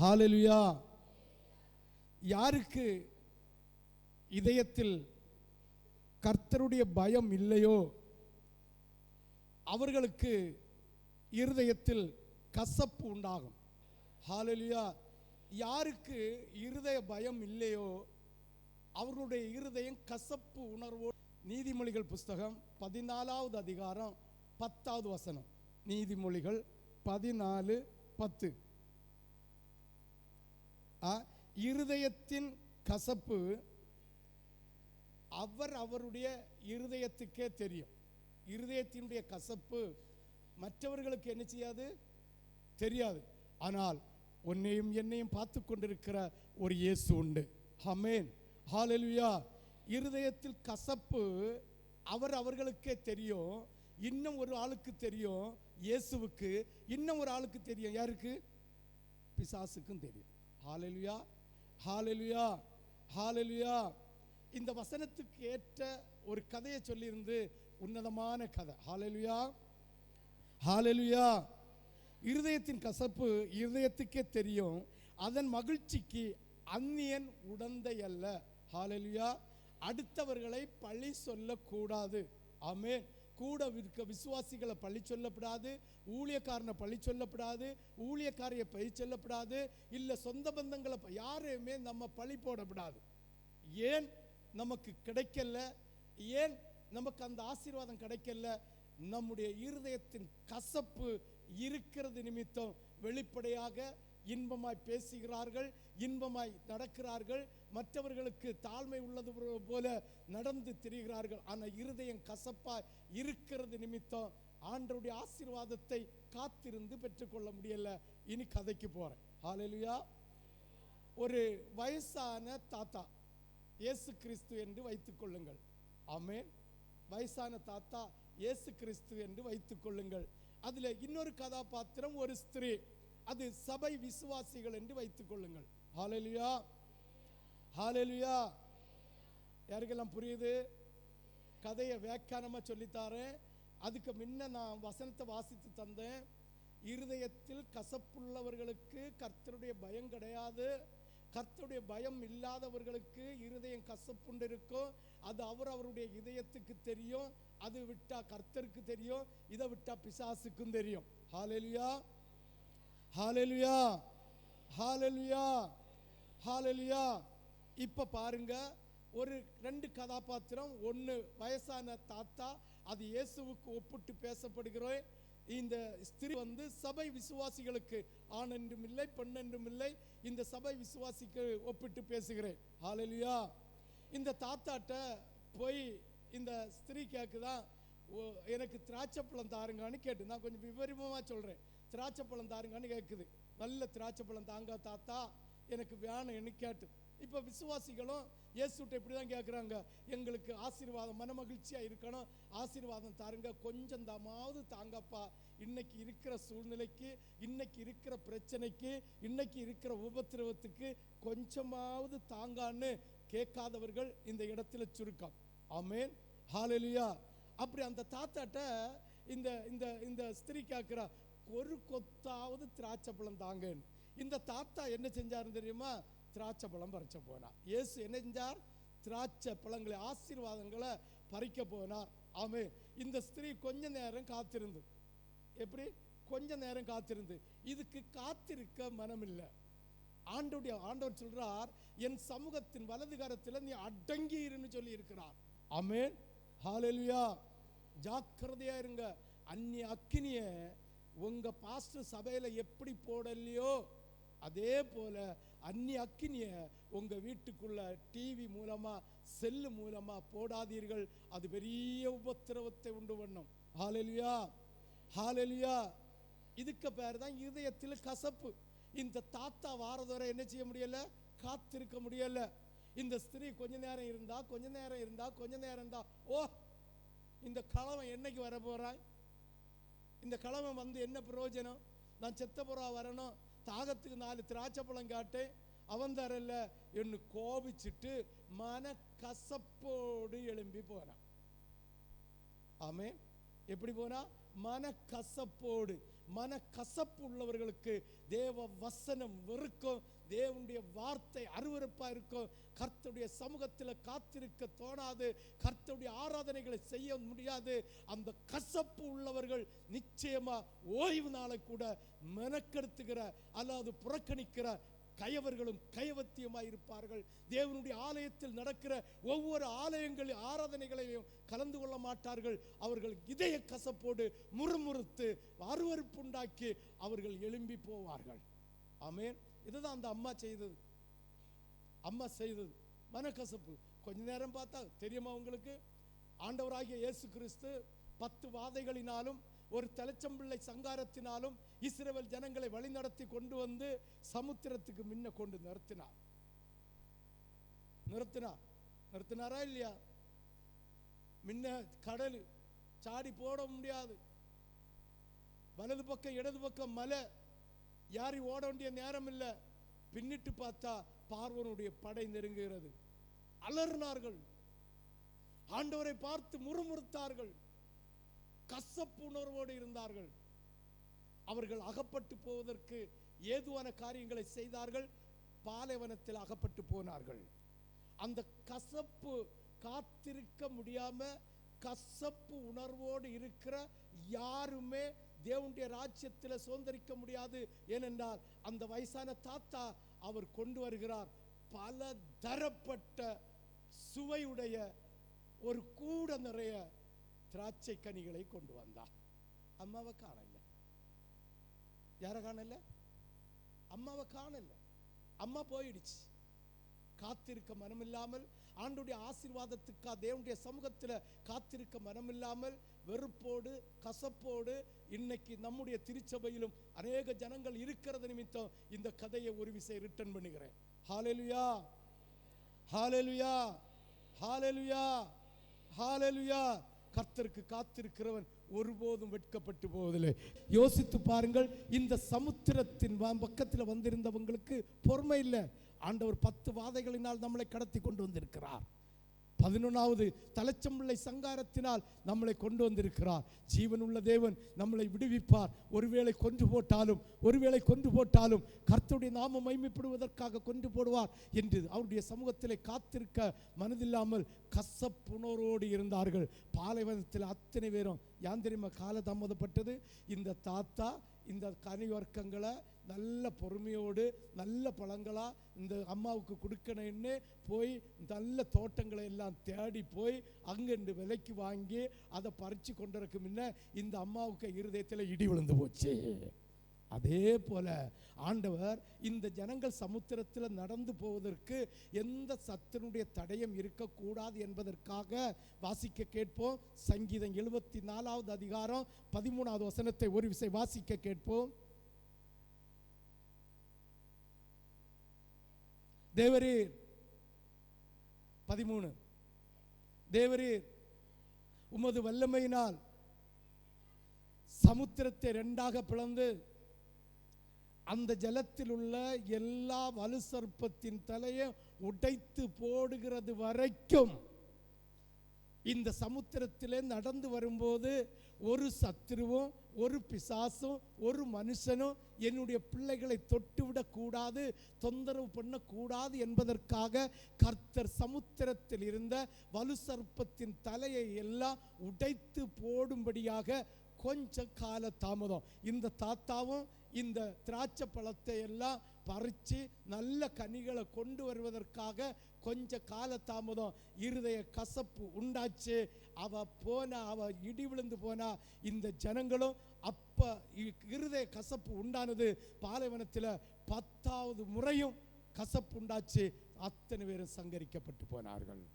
Hallelujah யாருக்கு இதயத்தில் கர்த்தருடைய பயம் இல்லையோ? அவர்களுக்கு இருதயத்தில் கசப்பு உண்டாகும். ஹாலலியா யாருக்கு இருதய பயம் இல்லையோ? அவர்களுடைய இருதயம் கசப்பு உணர்வோ நீதிமொழிகள் புஸ்தகம் பதினாலாவது அதிகாரம் பத்தாவது வசனம். நீதிமொழிகள் பதினாலு பத்து. இருதயத்தின் கசப்பு அவர் அவருடைய இருதயத்துக்கே தெரியும். இருதயத்தினுடைய கசப்பு மற்றவர்களுக்கு என்ன செய்யாது? தெரியாது. ஆனால் உன்னையும் என்னையும் பார்த்து கொண்டிருக்கிற ஒரு இயேசு உண்டு. ஹமேன் ஹalleluya. இருதயத்தில் கசப்பு அவர் அவர்களுக்கே தெரியும். இன்னும் ஒரு ஆளுக்கு தெரியும். இயேசுவுக்கு இன்னும் ஒரு ஆளுக்கு தெரியும். யாருக்கு? பிசாசுக்கும் தெரியும். ஹாலெலுயா ஹாலெலுயா ஹாலெலுயா இந்த வசனத்துக்கு ஏற்ற ஒரு கதையை சொல்லியிருந்து உன்னதமான கதை. ஹாலெலுயா ஹாலெலுயா இருதயத்தின் கசப்பு இருதயத்துக்கே தெரியும். அதன் மகிழ்ச்சிக்கு அந்நியன் உடந்தை அல்ல. ஹாலெலுயா அடுத்தவர்களை பழி சொல்லக்கூடாது. ஆமேன் கூட இருக்க விசுவாசிகளை பழி சொல்லப்படாது ஊழியக்காரனை பழி சொல்லப்படாது ஊழியக்காரைய பழி சொல்லப்படாது இல்லை சொந்த பந்தங்களை யாரையுமே நம்ம பழி போடப்படாது. ஏன் நமக்கு கிடைக்கல? ஏன் நமக்கு அந்த ஆசீர்வாதம் கிடைக்கல? நம்முடைய இருதயத்தின் கசப்பு இருக்கிறது நிமித்தம் வெளிப்படையாக இன்பமாய் பேசுகிறார்கள் இன்பமாய் நடக்கிறார்கள். மற்றவர்களுக்கு தாழ்மை உள்ளது போல நடந்து திரிகிறார்கள். ஆனால் இருதயம் கசப்பாய் இருக்கிறது நிமித்தம் ஆண்டருடைய ஆசீர்வாதத்தை காத்திருந்து பெற்றுக்கொள்ள முடியல. இனி கதைக்கு போகிறேன் ஹாலலியா ஒரு வயசான தாத்தா இயேசு கிறிஸ்து என்று வைத்துக் கொள்ளுங்கள். ஆமேன் வயசான தாத்தா இயேசு கிறிஸ்து என்று வைத்துக் கொள்ளுங்கள். அதில் இன்னொரு கதாபாத்திரம் ஒரு ஸ்திரீ. அது சபை விசுவாசிகள் என்று வைத்துக் கொள்ளுங்கள். ஹாலலியா ஹாலலியா யாருக்கெல்லாம் புரியுது? கதையை வியாக்கியானமாக சொல்லித்தாரேன் அதுக்கு முன்ன நான் வசனத்தை வாசித்து தந்தேன். இருதயத்தில் கசப்புள்ளவர்களுக்கு கர்த்தருடைய பயம் கிடையாது. கர்த்தருடைய பயம் இல்லாதவர்களுக்கு இருதயம் கசப்புண்டு இருக்கும் அது அவர் அவருடைய இதயத்துக்கு தெரியும். அது விட்டா கர்த்தருக்கு தெரியும். இதை விட்டா பிசாசுக்கும் தெரியும். ஹாலெலியா ஹalleluya ஹalleluya ஹalleluya இப்போ பாருங்க ஒரு ரெண்டு கதாபாத்திரம் ஒன்று வயசான தாத்தா அது இயேசுவுக்கு ஒப்பிட்டு பேசப்படுகிறோம். இந்த ஸ்திரீ வந்து சபை விசுவாசிகளுக்கு ஆண் என்றும் இல்லை பெண் என்றும் இல்லை இந்த சபை விசுவாசிக்கு ஒப்பிட்டு பேசுகிறேன். ஹalleluya இந்த தாத்தாட்ட போய் இந்த ஸ்திரீ கேக்குதா ஓ, எனக்கு திராட்சைப்பழம் தாருங்கன்னு கேட்டு நான் கொஞ்சம் விவரமா திராட்சை திராட்சைப்பழம் தாருங்கன்னு கேட்குது நல்ல திராட்சை பழம் தாங்க தாத்தா எனக்கு வேணும்னு கேட்டு. இப்போ விசுவாசிகளும் இயேசுட்ட இப்படி தான் கேட்குறாங்க எங்களுக்கு ஆசீர்வாதம் மனமகிழ்ச்சியா இருக்கணும். ஆசீர்வாதம் தாருங்க. கொஞ்சம் தாமாவது தாங்கப்பா. இன்னைக்கு இருக்கிற சூழ்நிலைக்கு இன்னைக்கு இருக்கிற பிரச்சனைக்கு இன்னைக்கு இருக்கிற உபத்திரவத்துக்கு கொஞ்சமாவது தாங்கான்னு கேட்காதவர்கள் இந்த இடத்துல சுருக்கம். ஆமேன். ஹாலலியா அப்படி அந்த தாத்தாட்ட இந்த இந்த இந்த ஸ்திரீ கேட்குறா ஒரு கொத்தாவது திராட்சை பழம் தாங்கன்னு இந்த தாத்தா என்ன செஞ்சாருன்னு தெரியுமா? திராட்சை பழம் பறிச்ச போனார். இயேசு என்ன செஞ்சார்? திராட்சை பழங்களை ஆசீர்வாதங்களை பறிக்க போனார். ஆமே இந்த ஸ்திரீ கொஞ்ச நேரம் காத்திருந்து. எப்படி? கொஞ்ச நேரம் காத்திருந்து. இதுக்கு காத்திருக்க மனமில்லை. இல்லை ஆண்டோடைய ஆண்டவர் சொல்றார் என் சமூகத்தின் வலது கரத்தில் நீ அடங்கி இருன்னு சொல்லி இருக்கிறார் ஆமென். ஹாலெல்வியா ஜாக்கிரதையா இருங்க. அந்நிய அக்கினியை உங்க பாஸ்டர் சபையில எப்படி போடலையோ அதே போல அந்நி அக்கினிய உங்க வீட்டுக்குள்ள டிவி மூலமா செல்லு மூலமா போடாதீர்கள். அது பெரிய உபத்திரவத்தை உண்டு பண்ணும். ஹாலெலியா ஹாலெலியா இதுக்கு பேர் தான் இதயத்தில் கசப்பு. இந்த தாத்தா வாரதோரை என்ன செய்ய முடியல? காத்திருக்க முடியல. இந்த ஸ்திரீ கொஞ்ச நேரம் இருந்தா கொஞ்ச நேரம் இருந்தா கொஞ்ச நேரம் இருந்தா ஓ இந்த கலவன் என்னைக்கு வர போறான் இந்த கிழமை வந்து என்ன பிரயோஜனம்? நான் செத்த புறா வரணும். தாகத்துக்கு நாலு திராட்சை பழம் காட்டேன். அவன் தரல என்று கோபிச்சிட்டு மன கசப்போடு எழும்பி போனான். ஆமே எப்படி போனா? மன கசப்போடு மன கசப்பு உள்ளவர்களுக்கு தேவ வசனம் வெறுக்கும். தேவனுடைய வார்த்தை அருவருப்பா இருக்கும். கர்த்தருடைய சமூகத்தில் காத்திருக்க தோணாது. கர்த்தருடைய ஆராதனைகளை செய்ய முடியாது. அந்த கசப்பு உள்ளவர்கள் நிச்சயமா ஓய்வு நாளை கூட மெனக்கெடுத்துகிற அல்லாது புறக்கணிக்கிற கயவர்களும் கயவத்தியமாய் இருப்பார்கள் தேவனுடைய ஆலயத்தில் நடக்கிற ஒவ்வொரு ஆலயங்களில் ஆராதனைகளையும் கலந்து கொள்ள மாட்டார்கள். அவர்கள் இதய கசப்போடு முறுமுறுத்து அருவறுப்புண்டாக்கி அவர்கள் எழும்பி போவார்கள். ஆமென். இதுதான் அந்த அம்மா செய்தது. அம்மா செய்தது. மனக்கசப்பு. கொஞ்ச நேரம் பார்த்தா தெரியுமா உங்களுக்கு? ஆண்டவராகிய இயேசு கிறிஸ்து பத்து வாதைகளினாலும் ஒரு தலைச்சம்பிள்ளை சங்காரத்தினாலும் இஸ்ரவேல் ஜனங்களை வழிநடத்தி கொண்டு வந்து சமுத்திரத்துக்கு முன்ன கொண்டு நிறுத்தினார். நிறுத்தினார். நிறுத்தினாரா இல்லையா? முன்ன கடல் சாடி போட முடியாது. வலது பக்கம் இடது பக்கம் மலை. யாரி ஓட வேண்டிய நேரம் இல்லை. பின்னிட்டு பார்த்தா பார்வனுடைய படை நெருங்குகிறது. அலறினார்கள். ஆண்டவரை பார்த்து முறுமுறுத்தார்கள். கசப்பு உணர்வோடு இருந்தார்கள். அவர்கள் அகப்பட்டு போவதற்கு ஏதுவான காரியங்களை செய்தார்கள் பாலைவனத்தில் அகப்பட்டு போனார்கள். அந்த கசப்பு காத்திருக்க முடியாம கசப்பு உணர்வோடு இருக்கிற யாருமே தேவனுடைய ராஜ்யத்தில் சுதந்திரிக்க முடியாது. ஏனென்றால் அந்த வயசான தாத்தா அவர் கொண்டு வருகிறார். பல தரப்பட்ட சுவையுடைய ஒரு கூட நிறைய திராட்சை கனிகளை கொண்டு வந்தார். அம்மாவை காணல யாரை காணல? அம்மாவை காணல. அம்மா போயிடுச்சு. காத்திருக்க மனமில்லாமல் ஆண்டுடைய ஆசீர்வாதத்துக்கா தேவனுடைய சமூகத்தில் காத்திருக்க மனமில்லாமல் வெறுப்போடு கசப்போடு இன்னைக்கு நம்முடைய திருச்சபையிலும் அநேக ஜனங்கள் இருக்கிறது நிமித்தம் இந்த கதையை ஒரு விசை ரிட்டர்ன் பண்ணுகிறேன். ஹாலெலுயா ஹாலெலுயா ஹாலெலுயா ஹாலெலுயா கர்த்தருக்கு காத்திருக்கிறவன் ஒருபோதும் வெட்கப்பட்டு போவதில்லை. யோசித்து பாருங்கள் இந்த சமுத்திரத்தின் பக்கத்தில் வந்திருந்தவங்களுக்கு பொறுமை இல்லை. ஆண்டவர் பத்து வாதைகளினால் நம்மளை கடத்தி கொண்டு வந்திருக்கிறார். பதினொன்றாவது தலைச்சம்பிள்ளை சங்காரத்தினால் நம்மளை கொண்டு வந்திருக்கிறார். ஜீவனுள்ள தேவன் நம்மளை விடுவிப்பார். ஒருவேளை கொன்று போட்டாலும் ஒருவேளை கொன்று போட்டாலும் கர்த்தருடைய நாம மைமைப்படுவதற்காக கொன்று போடுவார் என்று அவருடைய சமூகத்திலே காத்திருக்க மனதில்லாமல் கசப்புணரோடு இருந்தார்கள். பாலைவனத்தில் அத்தனை பேரும். யாந்திரிம காலதாமதப்பட்டது. இந்த தாத்தா இந்த கனி வர்க்கங்களை நல்ல பொறுமையோடு நல்ல பழங்களாக இந்த அம்மாவுக்கு கொடுக்கணும்னு போய் நல்ல தோட்டங்களை எல்லாம் தேடி போய் அங்கேருந்து விலைக்கு வாங்கி அதை பறித்து கொண்டிருக்க முன்ன இந்த அம்மாவுக்கு இருதயத்தில் இடி விழுந்து போச்சு. அதே போல ஆண்டவர் இந்த ஜனங்கள் சமுத்திரத்தில் நடந்து போவதற்கு எந்த சத்தினுடைய தடயம் இருக்கக்கூடாது என்பதற்காக வாசிக்க கேட்போம். சங்கீதம் எழுபத்தி நாலாவது அதிகாரம் பதிமூணாவது வசனத்தை ஒரு விசை வாசிக்க கேட்போம். தேவரீர் பதிமூணு. தேவரீர் உமது வல்லமையினால் சமுத்திரத்தை ரெண்டாக பிளந்து அந்த ஜலத்தில் உள்ள எல்லா வலு சர்ப்பத்தின் தலையை உடைத்து போடுகிறது வரைக்கும் இந்த சமுத்திரத்திலே நடந்து வரும்போது ஒரு சத்துருவும் ஒரு பிசாசும் ஒரு மனுஷனும் என்னுடைய பிள்ளைகளை தொட்டுவிடக்கூடாது தொந்தரவு பண்ணக்கூடாது என்பதற்காக கர்த்தர் சமுத்திரத்தில் இருந்த வலு சர்ப்பத்தின் தலையை எல்லாம் உடைத்து போடும்படியாக கொஞ்ச கால தாமதம். இந்த தாத்தாவும் இந்த திராட்சை பழத்தை எல்லாம் பறித்து நல்ல கனிகளை கொண்டு வருவதற்காக கொஞ்ச காலத்தாமதம் இருதய கசப்பு உண்டாச்சு. அவ போனா அவ இடி விழுந்து போனா இந்த ஜனங்களும் அப்ப இ- இருதய கசப்பு உண்டானது. பாலைவனத்தில் பத்தாவது முறையும் கசப்பு உண்டாச்சு. அத்தனை பேரும் சங்கரிக்கப்பட்டு போனார்கள்.